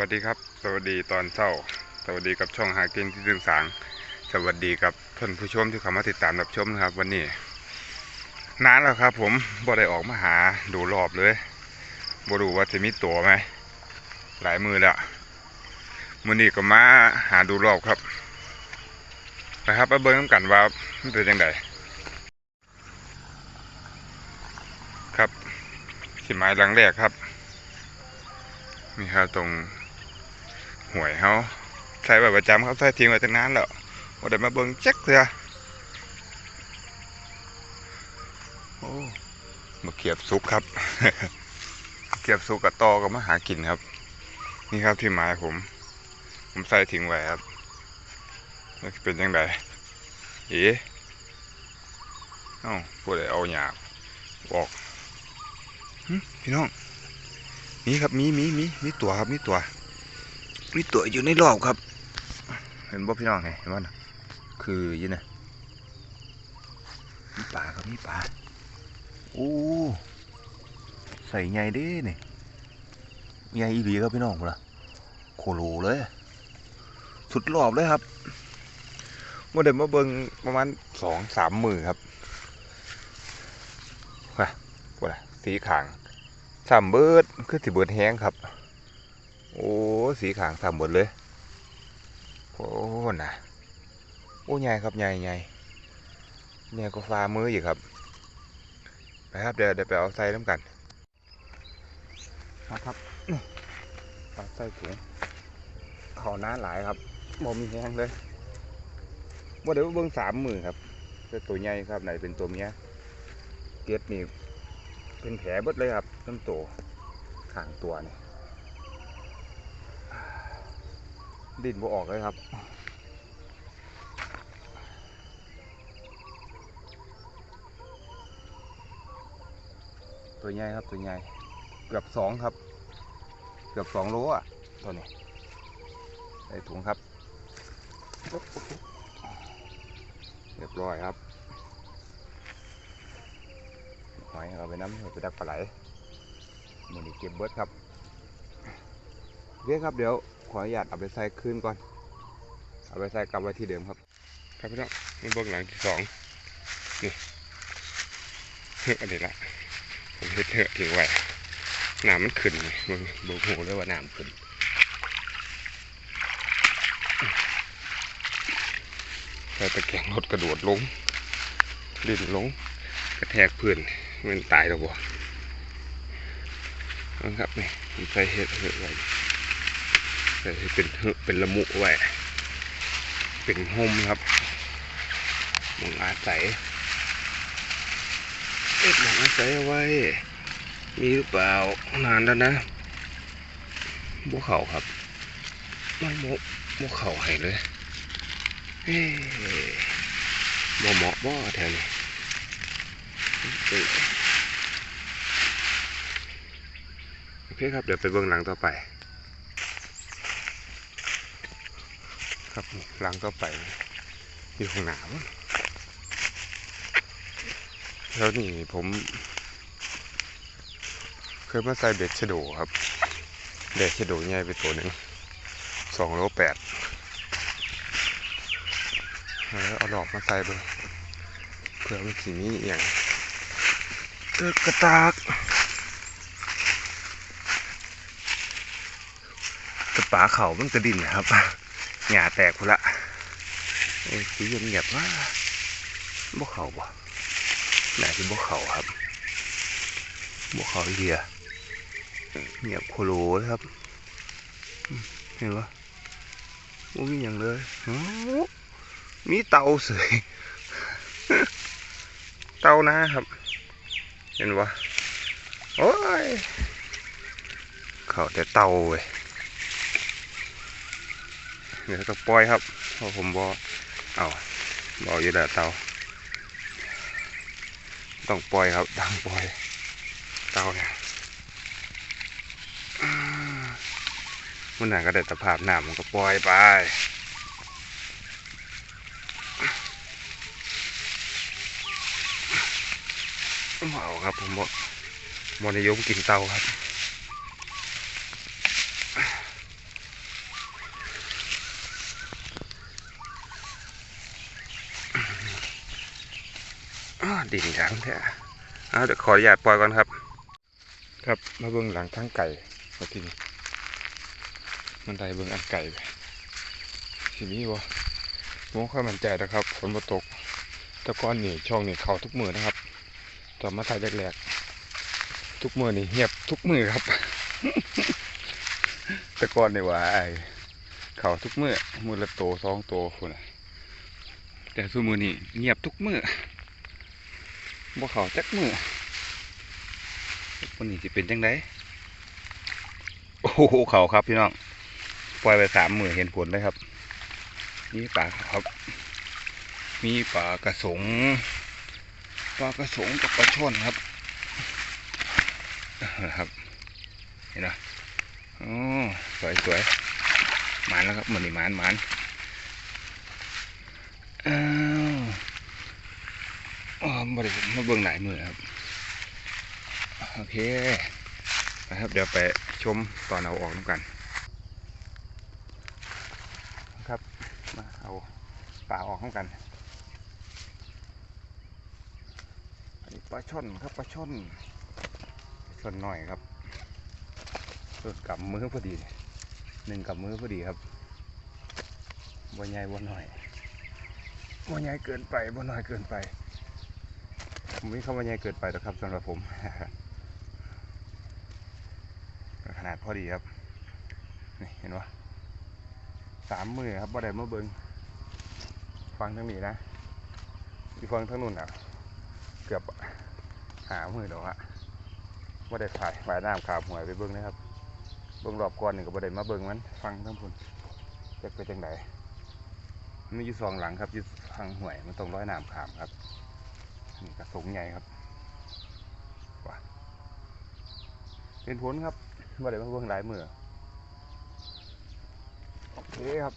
วัสดีครับ สวัสดีตอนเช้า สวัสดีกับช่องหากินที่ดึงสาง สวัสดีกับท่านผู้ชมที่เข้ามาติดตามรับชมนะครับ วันนี้นานแล้วครับ ผมบ่ได้ออกมาหาดูรอบเลยบ่รู้ว่าจะมีตัวไหมหลายมือแล้วมือนี้ก็มาหาดูรอบครับนะครับมาเบิ่งนำกันว่ามันเป็นจังไดครับขีดหมายหลังแรกครับ นี่ครับตรง หวยเขาใช้แบบประจำเขาใช้ทิ้งไว้ตั้งนานแล้วว่าเดี๋ยวมาเบิ่งแจ็คเลยโอ้มาเกียบซุกครับเกียบซุกกับตอก็มาหากินครับ นี่ครับที่หมายผม ผมใส่ทิ้งไว้ครับนี่เป็นยังไงเอ๋เอ้าพูดอะไรเอาหยาบบอกพี่น้องมีครับมีมีมีมีตัวครับมีตัว มีตัวอยู่ในรอบครับ เห็นบ่พี่น้องไงเห็นบ่นะคือยี่นะมีปลาครับมีปลาโอ้ใส่ใหญ่ด้นี่ใหญ่อีหลีครับพี่น้องพุ่นละโคโลเลย สุดรอบเลยครับเมื่อเดินมาเบิงประมาณสองสามมือครับว่ะพุ่นละสีขางสามเบิดคือสิเบิดแห้งครับ โอ้สีขางสามดเลย โอ้น่ะโอ้ใหญ่ครับใหญ่ใหญ่ใหญ่ก็ฟ้ามืออยู่ครับไปครับเดี๋ยวเดี๋ยวไปเอาใส่น้ำกันมาครับเอาใส่ถุงขาหน้าหลายครับบ่มีแห้งเลยบ่าเดี๋ยวเบิ่งสามหมือครับเป็นตัวใหญ่ครับไหนเป็นตัวเมียเก็ดนี่เป็นแผลเบิดเลยครับต้นโตขางตัวนี่ ดินบ่ออกเลยครับ ตัวใหญ่ครับตัวใหญ่เกือบสองครับ เกือบสองโลอะตัวนี้ใส่ถุงครับเรียบร้อยครับหอยเอาไปน้ำเอาไปดักปลาไหลมือนี้เก็บเบิร์ดครับโอเคครับเดี๋ยว ขออนุญาตเอาไปใส่คืนก่อน เอาไปใส่กลับไว้ที่เดิมครับ ครับพี่น้องนี่เบื้องหลังที่สองนี่เฮ้อันนี้ละผมเฮ็ดเถอะทิ้งไว้น้ำมันขึ้นมึงบอกหูเลยว่าน้ำขึ้นใส่ตะแกรงรถกระโดดลงดิ่นลง กระแทกพื้นมันตายแล้วบ่นะครับนี่ผมใส่เห็ดเห็ดไว้ เป็นเห็ดเป็นละมุไว้เป็นห่มครับมองอาศัยเอ็ดมองอาศัยเอาไว้ มีหรือเปล่านานแล้วนะบวเขาครับไม่โมบวเขาให้เลยเฮ้บ่เหมาะบ่แถวนี้โอเคครับ เดี๋ยวไปเบื้องหลังต่อไป ครับหลังต่อไปอยู่ข้างหนาวแล้วนี่ผม เคยมาใส่เบ็ดชะโดครับเบ็ดชะโดใหญ่ไปตัวหนึ่งสองโลแปดแล้วเอาดอกมาใส่เบอเพื่อมันสีนี้อย่างเกิดกระตากกระป๋าเขามันกระดิ่นนะครับ หงาแตกพุละเอ้ยสีเงียบๆว่าบ่เขาบ่หนเป็นบ่เขาครับบ่เขาอีเดียเงียบโคโลเลยครับ เห็นปะว่ามีอย่างเลยมีเตาเสยเตานะครับ เห็นวะโอ้ย เขาแต่เตาเว้ย เดี๋ยวต้องปล่อยครับเพราะผมบอเอาบอกอยู่แล้วเตาต้องปล่อยครับดังปล่อยเตาเนี่ยมันหนังก็ได้สภาพน้ำมันก็ปล่อยไปเมาครับผมบอกมนิยมกินเตาครับ ดินทั้งแท้เอาเดี๋ยวขออนุญาตปล่อยก่อนครับ ครับมาเบื้องหลังทั้งไก่มาทีนี้มันได้เบื้องอันไก่ไปทีนี้วะมองค่อยมันใจนะครับฝนมาตกตะก้อนนี่ช่องนี่เขาทุกมือนะครับตอมาถ่ายแรกๆทุกมือนี่เงียบทุกมือครับตะก้อนนี่ว่าไอเขาทุกมือมือละโตสองโตคนแต่ซุมือนี่เงียบทุกมือ บ่เขาจักมือวันนี้จะเป็นจังไดโอ้โหเขาครับพี่น้องปล่อยไปสามมือเห็นผลเลยครับมีปลาครับ มีปลากระสงปลากระสงกับปลาช่อนครับนะครับ เห็นไหมโอ้สวยสวยหมานแล้วครับเหมือนนี่หมานหมานอ้า อ๋อมาได้มาเบิ่งหลายมือครับ โอเคนะครับ เดี๋ยวไปชมตอนเอาออกน้ำกัน ครับ มาเอาปลาออกน้ำกัน อันนี้ปลาช่อนครับปลาช่อนปลาช่อนหน่อยครับส่วนกับมือพอดีหนึ่งกับมือพอดีครับบนใหญ่บนหน่อยบนใหญ่เกินไปบนหน่อยเกินไป ผมไม่งเข้ามาใหญ่เกินไปหรอกครับสำหรับผมขนาดพอดีครับนี่เห็นวะสามมือครับบ่ได้มาเบิงฟังทั้งนี้นะอีกฟังทั้งนู้นอะ เกือบหามือดอกอะบ่ได้ถ่ายฝ่ายน้ำขาบหวยไปเบิ้งนะครับ เบิ้งรอบก่อนหนึ่งก็บ่ได้มาเบิ้งมัน ฟังทั้งพุ่นจะเป็นจังไดมันมีอยู่สองหลังครับอยู่ฟังหวยมันตรงร้อยน้ำขามครับ นี่กระสงใหญ่ครับเป็นผลครับบ่ได้มาเบิ่งหลายมือโอเคครับ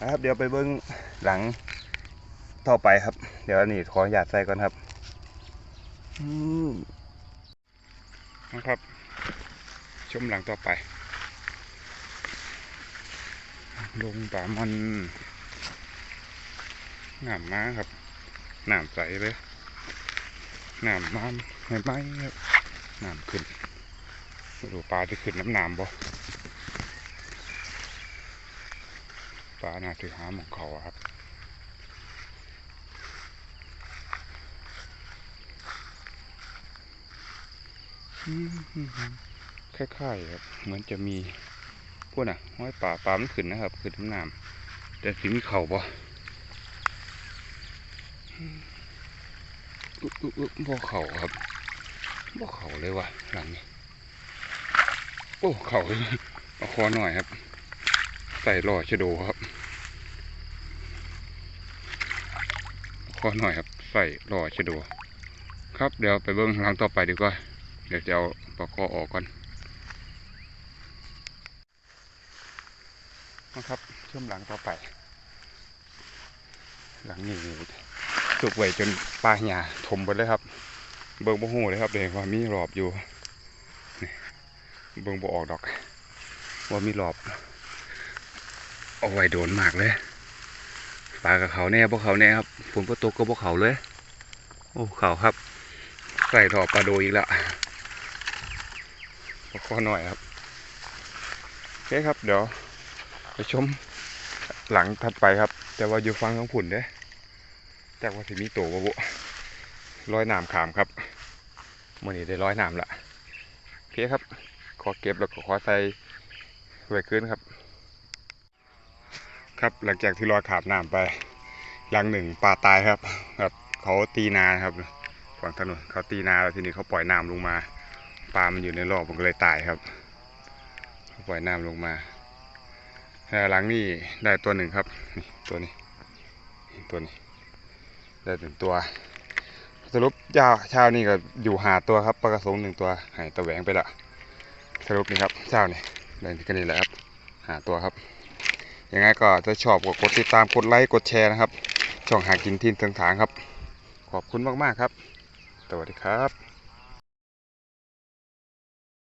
นะครับ เดี๋ยวไปเบิ่งหลังต่อไปครับ เดี๋ยวนนี้ขออนุญาตใส่ก่อนครับนะครับ ชมหลังต่อไป ลงป่ามันน้ำมาครับ น้ำใสเลยน้ำมันไม่ไมครับน้ำขึ้นไม่รู้ปลาจะขึ้นน้ำน้ำบ่ปลาน่าถือหาหมองเขาอะครับคล้ายๆครับ เหมือนจะมีพวกน่ะห้อยป่าปลามันขึ้นนะครับ ขึ้นน้ำน้ำแต่สิมีเขาบ่ อุ๊บอุ๊บอุ๊บบ่เขาครับบ่เข่าเลยว่ะหลังนี้โอ้เขาเอาคอหน่อยครับ ใส่หล่อชะโดครับเอาคอหน่อยครับ ใส่หล่อชะโดครับเดี๋ยวไปเบิ้งหลังต่อไปดีกว่า เดี๋ยวจะเอาปลาคอออกก่อนนะครับช่วงหลังต่อไป หลังนี้ สุกไว้จนปลาหยาถมไปเลยครับ เบิ่งบ่ฮู้เลยครับเด็ว่ามีรอบอยู่เบิ่งบ่ออกดอก ว่ามีรอบ เอาไว้โดนมากเลยปลากับเขาแน่พวกเขาแน่ครับฝนก็ตกก็พวกเขาเลย โอ้เขาครับใส่รอบปลาโดอีกแล้วปลาข้อหน่อยครับโอเคครับเดี๋ยวไปชมหลังถัดไปครับ แต่ว่าอยู่ฟังของผุนเด้ แต่ว่าสิมีโตบ่บุร้อยน้ำขามครับมื่อนี้ได้ร้อยน้ำละโอเคครับ ขอเก็บแล้วก็ขอใส่ไว้คืนครับ ครับหลังจากที่ลอยขามน้ำไปหลังหนึ่งปลาตายครับครับเขาตีนาครับฝั่งถนนเขาตีนาแล้วทีนี้เขาปล่อยน้ำลงมาปลามันอยู่ในรอบมันก็เลยตายครับเขาปล่อยน้ำลงมาแล้วหลังนี้ได้ตัวหนึ่งครับ ตัวนี้ตัวนี้ ได้หนึ่งตัว สรุปยาเช้านี่ก็อยู่หาตัวครับปลากระสงหนึ่งตัวหายตะแหวงไปละสรุปนี่ครับเช้านี่ได้กันนี่แหละครับ หาตัวครับยังไงก็จะชอบกดกดติดตามกดไลค์กดแชร์นะครับ ช่องหากินทินทางทางครับ ขอบคุณมากๆครับ สวัสดีครับ